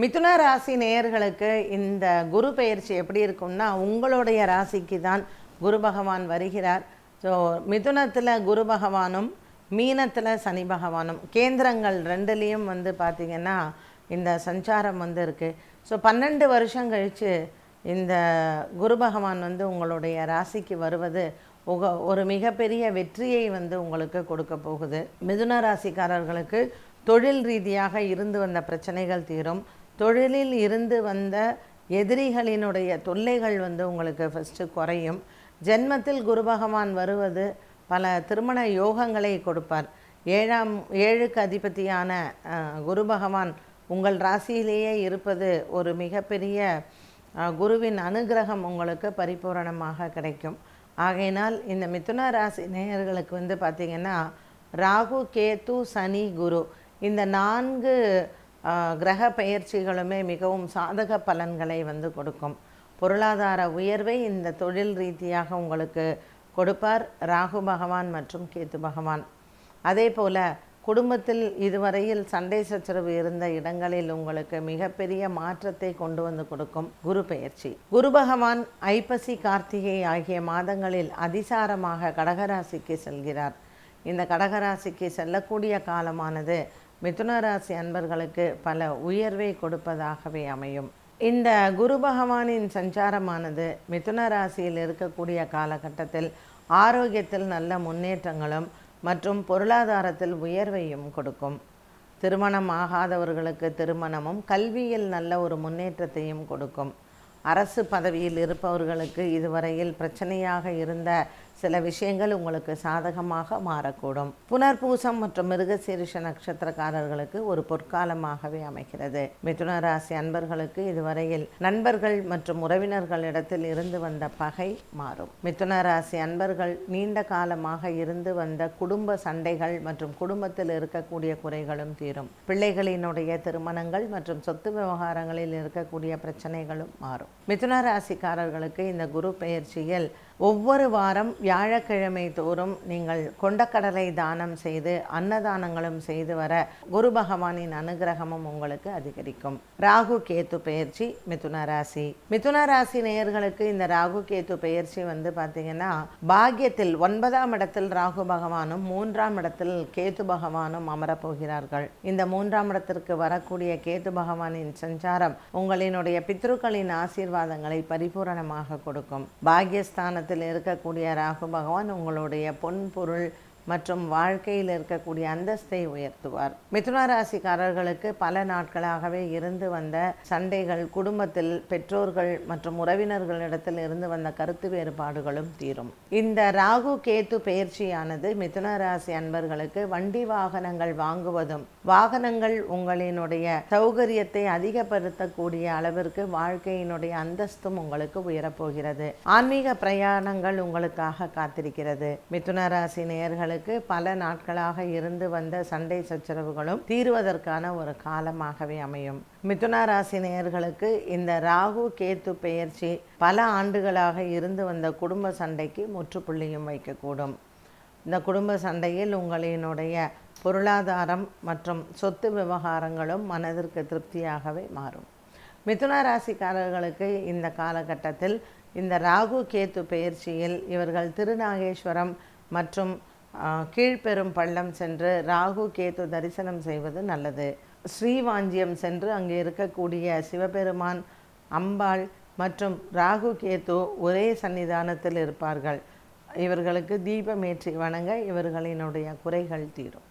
மிதுன ராசி நேயர்களுக்கு இந்த குரு பெயர்ச்சி எப்படி இருக்கும்னா உங்களுடைய ராசிக்கு தான் குரு பகவான் வருகிறார். ஸோ மிதுனத்தில் குரு பகவானும் மீனத்தில் சனி பகவானும் கேந்திரங்கள் ரெண்டுலேயும் வந்து பார்த்திங்கன்னா இந்த சஞ்சாரம் வந்து இருக்குது ஸோ பன்னெண்டு வருஷம் கழித்து இந்த குரு பகவான் வந்து உங்களுடைய ராசிக்கு வருவது உக ஒரு மிகப்பெரிய வெற்றியை வந்து உங்களுக்கு கொடுக்க போகுது. மிதுன ராசிக்காரர்களுக்கு தொழில் ரீதியாக இருந்து வந்த பிரச்சனைகள் தீரும். தொழிலில் இருந்து வந்த எதிரிகளினுடைய தொல்லைகள் வந்து உங்களுக்கு ஃபஸ்ட்டு குறையும். ஜென்மத்தில் குரு பகவான் வருவது பல திருமண யோகங்களை கொடுப்பார். ஏழாம் ஏழுக்கு அதிபதியான குரு பகவான் உங்கள் ராசியிலேயே இருப்பது ஒரு மிகப்பெரிய குருவின் அனுகிரகம் உங்களுக்கு பரிபூரணமாக கிடைக்கும். ஆகையினால் இந்த மிதுன ராசி நேயர்களுக்கு வந்து பார்த்திங்கன்னா ராகு கேத்து சனி குரு இந்த நான்கு கிரக பயிற்சிகளுமே மிகவும் சாதக பலன்களை வந்து கொடுக்கும். பொருளாதார உயர்வை இந்த தொழில் ரீதியாக உங்களுக்கு கொடுப்பார். ராகு பகவான் மற்றும் கேத்து பகவான். அதே போல குடும்பத்தில் இதுவரையில் சண்டை சச்சரவு இருந்த இடங்களில் உங்களுக்கு மிகப்பெரிய மாற்றத்தை கொண்டு வந்து கொடுக்கும் குரு பெயர்ச்சி குரு பகவான் ஐப்பசி கார்த்திகை ஆகிய மாதங்களில் அதிசாரமாக கடகராசிக்கு செல்கிறார். இந்த கடகராசிக்கு செல்லக்கூடிய காலமானது மிதுனராசி அன்பர்களுக்கு பல உயர்வை கொடுப்பதாகவே அமையும். இந்த குரு பகவானின் சஞ்சாரமானது மிதுன ராசியில் இருக்கக்கூடிய காலகட்டத்தில் ஆரோக்கியத்தில் நல்ல முன்னேற்றங்களும் மற்றும் பொருளாதாரத்தில் உயர்வையும் கொடுக்கும். திருமணம் ஆகாதவர்களுக்கு திருமணமும் கல்வியில் நல்ல ஒரு முன்னேற்றத்தையும் கொடுக்கும். அரசு பதவியில் இருப்பவர்களுக்கு இதுவரையில் பிரச்சனையாக இருந்த சில விஷயங்கள் உங்களுக்கு சாதகமாக மாறக்கூடும். புனர்பூசம் மற்றும் மிருகசீரிஷ நட்சத்திரக்காரர்களுக்கு ஒரு பொற்காலமாகவே அமைகிறது. மிதுன ராசி அன்பர்களுக்கு இதுவரையில் நண்பர்கள் மற்றும் உறவினர்களிடத்தில் இருந்து வந்த பகை மாறும். மிதுன ராசி அன்பர்கள் நீண்ட காலமாக இருந்து வந்த குடும்ப சண்டைகள் மற்றும் குடும்பத்தில் இருக்கக்கூடிய குறைகளும் தீரும். பிள்ளைகளினுடைய திருமணங்கள் மற்றும் சொத்து விவகாரங்களில் இருக்கக்கூடிய பிரச்சனைகளும் மாறும். மிதுன ராசிக்காரர்களுக்கு இந்த குரு பெயர்ச்சியில் ஒவ்வொரு வாரம் வியாழக்கிழமை தோறும் நீங்கள் கொண்டக்கடலை தானம் செய்து அன்னதானங்களும் செய்து வர குரு பகவானின் அனுகிரகமும் உங்களுக்கு அதிகரிக்கும். ராகு கேத்து பெயர்ச்சி மிதுன ராசி. மிதுன ராசி நேயர்களுக்கு இந்த ராகு கேத்து பெயர்ச்சி வந்து பார்த்தீங்கன்னா பாக்கியத்தில் ஒன்பதாம் இடத்தில் ராகு பகவானும் மூன்றாம் இடத்தில் கேத்து பகவானும் அமரப்போகிறார்கள். இந்த மூன்றாம் இடத்திற்கு வரக்கூடிய கேத்து பகவானின் சஞ்சாரம் உங்களினுடைய பித்ருக்களின் ஆசீர்வாதங்களை பரிபூரணமாக கொடுக்கும். பாக்யஸ்தானத்தில் இருக்கக்கூடிய ராகு பகவான் உங்களுடைய பொன் பொருள் மற்றும் வாழ்க்கையில் இருக்கக்கூடிய அந்தஸ்தை உயர்த்துவார். மிதுன ராசிக்காரர்களுக்கு பல நாட்களாகவே இருந்து வந்த சண்டைகள் குடும்பத்தில் பெற்றோர்கள் மற்றும் உறவினர்களிடத்தில் இருந்து வந்த கருத்து வேறுபாடுகளும் தீரும். இந்த ராகு கேத்து பயிற்சியானது மிதுன ராசி அன்பர்களுக்கு வண்டி வாகனங்கள் வாங்குவதும் வாகனங்கள் உங்களினுடைய சௌகரியத்தை அதிகப்படுத்தக்கூடிய அளவிற்கு வாழ்க்கையினுடைய அந்தஸ்தும் உங்களுக்கு உயரப்போகிறது. ஆன்மீக பிரயாணங்கள் உங்களுக்காக காத்திருக்கிறது. மிதுன ராசி நேர்கள் அவர்களுக்கு பல நாட்களாக இருந்து வந்த சண்டை சச்சரவுகளும் தீர்வதற்கான ஒரு காலமாகவே அமையும். மிதுன ராசி நேயர்களுக்கு இந்த ராகு கேத்து பெயர்ச்சி பல ஆண்டுகளாக இருந்து வந்த குடும்ப சண்டைக்கு முற்றுப்புள்ளியும் வைக்கக்கூடும். இந்த குடும்ப சண்டையில் உங்களினுடைய பொருளாதாரம் மற்றும் சொத்து விவகாரங்களும் மனதிற்கு திருப்தியாகவே மாறும். மிதுன ராசிக்காரர்களுக்கு இந்த காலகட்டத்தில் இந்த ராகு கேத்து பெயர்ச்சியில் இவர்கள் திருநாகேஸ்வரம் மற்றும் கீழ்ப்பெரும் பள்ளம் சென்று ராகு கேத்து தரிசனம் செய்வது நல்லது. ஸ்ரீவாஞ்சியம் சென்று அங்கே இருக்கக்கூடிய சிவபெருமான் அம்பாள் மற்றும் ராகு கேத்து ஒரே சன்னிதானத்தில் இருப்பார்கள். இவர்களுக்கு தீபமேற்றி வணங்க இவர்களினுடைய குறைகள் தீரும்.